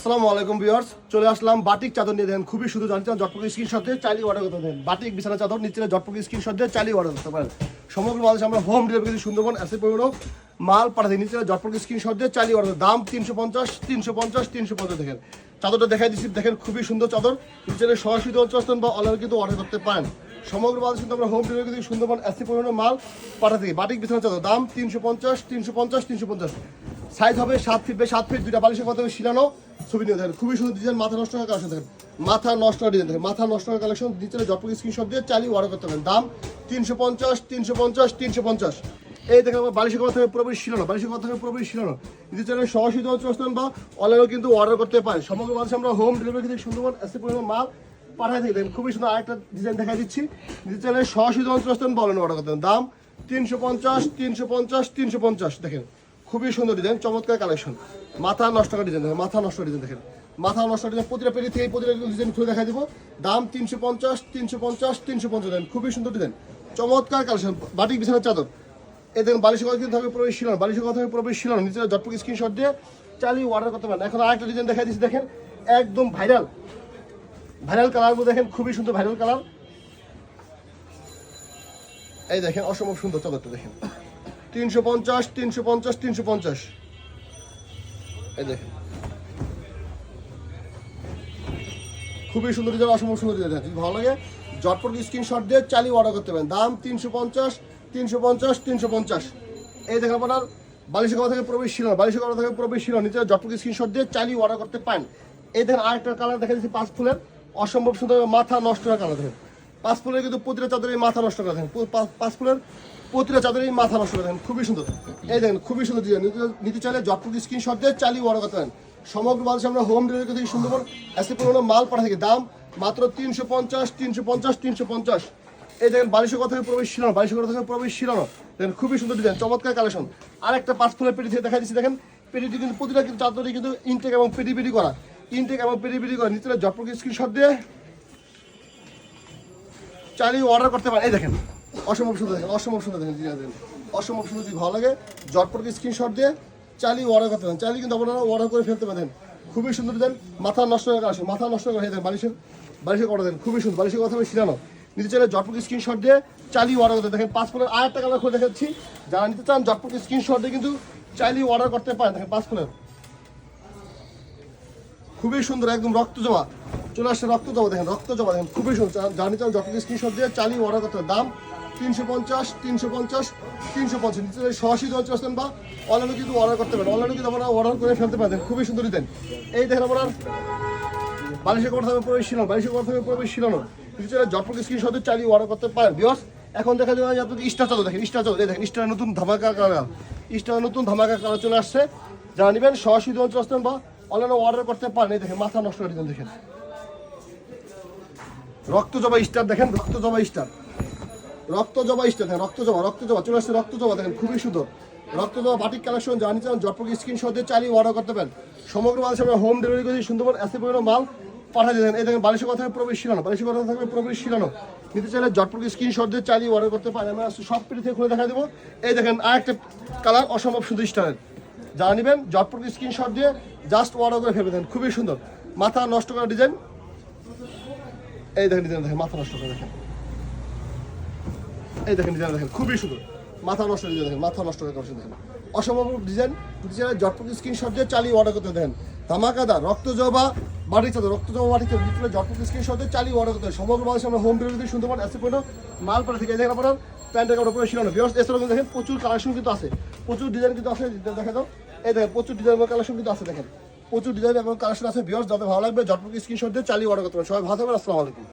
আসসালামু আলাইকুম ভিউয়ার্স, চলে আসলাম বাটিক চাদর নিয়ে দেখেন, খুবই শুধু জানতে জটপক স্ক্রিনশট দিয়ে চালিয়ে অর্ডার করতে দেন। বাটিক বিছানা চাদর, নিচে জটপক স্ক্রিনশট দিয়ে চালিয়ে অর্ডার করতে পারেন। সমগ্র বাংলাদেশে আমরা হোম ডেলিভারি সুন্দরবন এসে পড়ো মাল পাঠাতে নিচে জটপক স্ক্রিনশট দিয়ে চালিয়ে অর্ডার দাম তিনশো পঞ্চাশ তিনশো পঞ্চাশ তিনশো পঞ্চাশ দেখেন। চাদরটা দেখাই দিচ্ছি, দেখেন খুবই সুন্দর চাদর। নিচে সরাসরি অঞ্চল বা অনলাইনে কিন্তু অর্ডার করতে পারেন। সমগ্র বাংলাদেশে কিন্তু আমরা হোম ডেলিভারি সুন্দরবন এসে পড়ো মাল পাঠাতে। বাটিক বিছানা চাদর, দাম তিনশো পঞ্চাশ তিনশো পঞ্চাশ তিনশো পঞ্চাশ। সাইজ হবে সাত ফিট বাই সাত ফিট, দুইটা বালিশের কথা শিলানো ছবি নিয়ে দেখেন। খুবই সুন্দর ডিজাইন মাথা নষ্ট কালেকশন দেখেন। মাথা নষ্ট ডিজাইন মাথা নষ্ট কালেকশন নিচে জটপক স্ক্রিনশট দিয়ে চালিয়ে অর্ডার করতে পারেন। দাম তিনশো পঞ্চাশ তিনশো পঞ্চাশ তিনশো পঞ্চাশ। এই দেখেন আমার বালিশের কথা পুরোপুরি শিলানো, বালিশের কথা পুরোপুরি শিলানো। যদি চ্যানেল সরাসরি চলছেন বা অনলাইনেও কিন্তু অর্ডার করতে পারেন। সমগ্র মানুষ আমরা হোম ডেলিভারি থেকে সুন্দরবন এসে পরিমাণ মাল পাঠাই থেকে। খুবই সুন্দর আরেকটা ডিজাইন দেখা দিচ্ছি। যদি চ্যানেল সরাসরি চলছেন বা অনলাইনে অর্ডার করতে পারেন। দাম তিনশো পঞ্চাশ তিনশো পঞ্চাশ তিনশো পঞ্চাশ, দেখেন। খুবই সুন্দর ডিজাইন চমৎকার কালেকশন মাথা নষ্ট করা ডিজাইন দেখেন, মাথা নষ্ট ডিজাইন দেখেন। মাথা নষ্ট ডিজাইন প্রতিটা পেরি থেকে প্রতিটা ডিজাইন খুলে দেখা দিব। দাম তিনশো পঞ্চাশ তিনশো পঞ্চাশ তিনশো পঞ্চাশ খুবই সুন্দর ডিজাইন চমৎকার কালেকশন বাটিক বিছানার চাদর। এই দেখেন বালিশের কথা কিন্তু থাকবে প্রবেশ ছিল না বালিশের কথা হবে প্রবেশ ছিল না নিচে জটপক স্ক্রিনশট দিয়ে চালিয়ে অর্ডার করতে পারেন। এখন আরেকটা ডিজাইন দেখা দিচ্ছি, দেখেন, একদম ভাইরাল ভাইরাল কালার দেখেন, খুবই সুন্দর ভাইরাল কালার এই দেখেন, অসম্ভব সুন্দর চাদরটা দেখেন। তিনশো পঞ্চাশ তিনশো পঞ্চাশ তিনশো পঞ্চাশ। এই দেখেন। খুবই সুন্দর ডিজাইন, অসম্ভব সুন্দর যদি ভালো লাগে। জটপট স্ক্রিনশট দিয়ে চালিয়ে অর্ডার করতে পারেন। দাম তিনশো পঞ্চাশ তিনশো পঞ্চাশ তিনশো পঞ্চাশ। এই দেখেন আপনার, বালিশের থেকে প্রবেশ ছিল বালিশের কথা থেকে প্রবেশ ছিল নিচে জটপট স্ক্রিনশট দিয়ে চালিয়ে অর্ডার করতে পারেন। এই দেখেন আরেকটা কালার দেখা দিচ্ছি পাঁচ ফুলের। অসম্ভব সুন্দর মাথা নষ্ট করা কালার দেখেন। পাঁচ ফুলের কিন্তু প্রতিটা চাদরে মাথা নষ্ট করা দেখেন পাঁচ- ফুলের প্রতিটা চাদরেই মাথা নষ্ট করে দেখেন খুবই সুন্দর। এই দেখেন, খুবই সুন্দর ডিজাইন। নিতে- চাইলে জটপুর স্ক্রিনশট দিয়ে চালিয়ে অর্ডার করতে পারেন। সমগ্র বাংলাদেশে আমরা হোম ডেলিভারি থেকে সুন্দরবন এসে পুরোনো মাল পাঠা থেকে। দাম মাত্র তিনশো পঞ্চাশ তিনশো পঞ্চাশ তিনশো পঞ্চাশ। এই দেখেন, বালিশের কথা প্রবেশ ছিল না কথা প্রবেশ ছিল না দেখেন, খুবই সুন্দর ডিজাইন, চমৎকার কালেকশন আর একটা পাঁচ ফুলের পেটি থেকে দেখা দিচ্ছি, দেখেন। পেটিটি কিন্তু প্রতিটা কিন্তু চাদরই কিন্তু ইনটেক এবং পেটি পেটি করা। ইনটেক এবং পেটি পেটি করা। নিচে জটপুর স্ক্রিনশট দিয়ে চালিয়ে অর্ডার করতে পারেন এই দেখেন, অসম্ভব সুন্দর দেখেন, অসম্ভব সুন্দর দেখেন দেখেন। অসম্ভব সুন্দর যদি ভালো লাগে, জটপট স্ক্রিনশট দিয়ে চালিয়ে অর্ডার করতে পারেন। চালিয়ে কিন্তু আপনারা অর্ডার করে ফেলতে পারেন। খুবই সুন্দর ডিজাইন মাথা নষ্ট করে আসে মাথা নষ্ট করে দেখেন, বালিশের বালিশের অর্ডার দেন খুবই সুন্দর। বালিশের কথা আমি শিরানো নিতে চাইলে জটপট স্ক্রিনশট দিয়ে চালিয়ে অর্ডার করতে দেখেন ফুলের আর একটা কালার খুলে দেখাচ্ছি। যারা নিতে চান, জটপট স্ক্রিনশট দিয়ে কিন্তু চালিয়ে অর্ডার করতে পারেন। দেখেন ফুলের খুবই সুন্দর, একদম রক্ত জমা। চলে আসছে রক্ত জমা দেখেন, রক্ত জমা দেখেন, খুবই সুন্দর। জানি চাল যত স্ক্রিনশট দিয়ে চালিয়ে অর্ডার করতে দাম? তিনশো পঞ্চাশ তিনশো পঞ্চাশ তিনশো পঞ্চাশ। নিচে সরাসরি দশ আসতেন বা অনলাইনে কিন্তু অর্ডার করতে পারেন। অনলাইনে কিন্তু আপনারা অর্ডার করে ফেলতে পারেন। খুবই সুন্দর দিতেন এই দেখেন আপনার বালিশের কথা প্রবেশ ছিল না বালিশের কথা হবে প্রবেশ ছিল না নিচে জটপক স্ক্রিনশট চালিয়ে অর্ডার করতে পারেন। বিয়স এখন দেখা যায় যে আপনাদের স্টার চাদর দেখেন স্টার চাদর এই দেখেন ইস্টার নতুন ধামাকা কালার। ইস্টার নতুন ধামাকা কালার চলে আসছে। যারা নেবেন সরাসরি দশ আসতেন বা অনলাইনে অর্ডার করতে পারেন। এই দেখেন, মাথা নষ্ট করে দিতেন দেখেন। রক্ত জবা স্টার, দেখেন রক্ত জবা স্টার। রক্ত জবা স্টার, দেখেন রক্ত জবা রক্ত জবা, চলে আসছে রক্ত জবা, দেখেন খুবই সুন্দর। রক্ত জবা বাটিক কালেকশন জানি চান জটপক স্ক্রিনশট দিয়ে চালিয়ে অর্ডার করতে পারেন। সমগ্র বাংলাদেশে আমরা হোম ডেলিভারি করি সুন্দরবন এসে পরিমাণ মাল পাঠিয়ে দেবেন এই দেখেন বালিশের কথা প্রবেশ শিলানো, বালিশের কথা থাকবে প্রবেশ শিলানো। নিতে চাইলে জটপক স্ক্রিনশট দিয়ে চালিয়ে অর্ডার করতে পারেন। আমরা সব পেটি থেকে খুলে দেখা দেবো। এই দেখেন আর একটা কালার অসম্ভব সুন্দর স্টারের যারা নেবেন জটপক স্ক্রিনশট দিয়ে জাস্ট অর্ডার করে ফেলে দেন খুবই সুন্দর। মাথা নষ্ট করা ডিজাইন এই দেখেন ডিজাইন দেখেন মাথা নষ্ট করে দেখেন। এই দেখেন ডিজাইন দেখেন খুবই সুন্দর। মাথা নষ্ট ডিজাইন দেখেন, মাথা নষ্ট করে করছেন, দেখেন। অসম্ভব ডিজাইন ডিজাইনের জটপক স্ক্রিনশট দিয়ে চালিয়ে অর্ডার করতে দেন ধামাকাদার রক্ত জবা বাড়ি চাদর রক্ত জবা বাড়ি চাদর ডিসপ্লে জটপক স্ক্রিনশট দিয়ে চালিয়ে অর্ডার করতে দেন সমগ্র বাংলাদেশে আমরা হোম ডেলিভারি সুন্দরবন এসে পড়ল মাল পরে থেকে দেখেন আপনার প্যান্টের কাপড় পরে শিরানো বিয়স এছাড়াও দেখেন, প্রচুর কালেকশন কিন্তু আছে। প্রচুর ডিজাইন কিন্তু আছে, দেখা দাও। এই দেখেন, প্রচুর ডিজাইন কালেকশন কিন্তু আছে, দেখেন। প্রচুর ডিজাইন এবং কালেকশন আছে যাদের ভালো লাগবে ঝটপট স্ক্রিনশট দিয়ে চালিয়ে অর্ডার করতে পারেন সবাই ভালো থাকবেন, আসসালামু আলাইকুম।